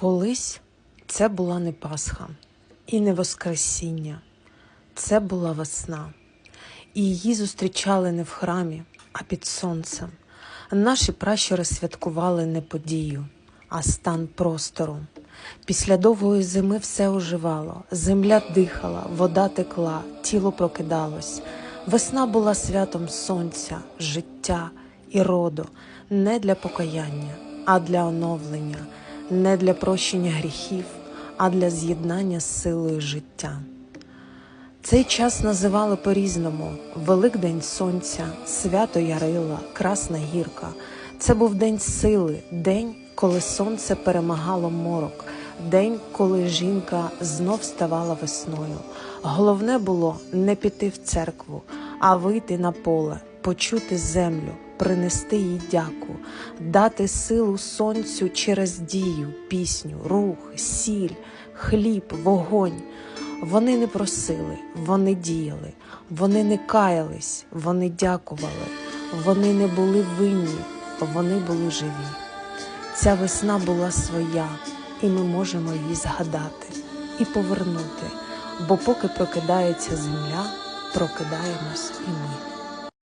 Колись це була не Пасха і не Воскресіння, це була весна. І її зустрічали не в храмі, а під сонцем. Наші пращури святкували не подію, а стан простору. Після довгої зими все оживало, земля дихала, вода текла, тіло прокидалось. Весна була святом сонця, життя і роду, не для покаяння, а для оновлення, не для прощення гріхів, а для з'єднання з силою життя. Цей час називали по-різному: Великдень Сонця, Свято Ярила, Красна Гірка. Це був день сили, день, коли сонце перемагало морок, день, коли жінка знов ставала весною. Головне було не піти в церкву, а вийти на поле, почути землю, принести їй дяку, дати силу сонцю через дію, пісню, рух, сіль, хліб, вогонь. Вони не просили, вони діяли, вони не каялись, вони дякували, вони не були винні, вони були живі. Ця весна була своя, і ми можемо її згадати і повернути, бо поки прокидається земля, прокидаємось і ми.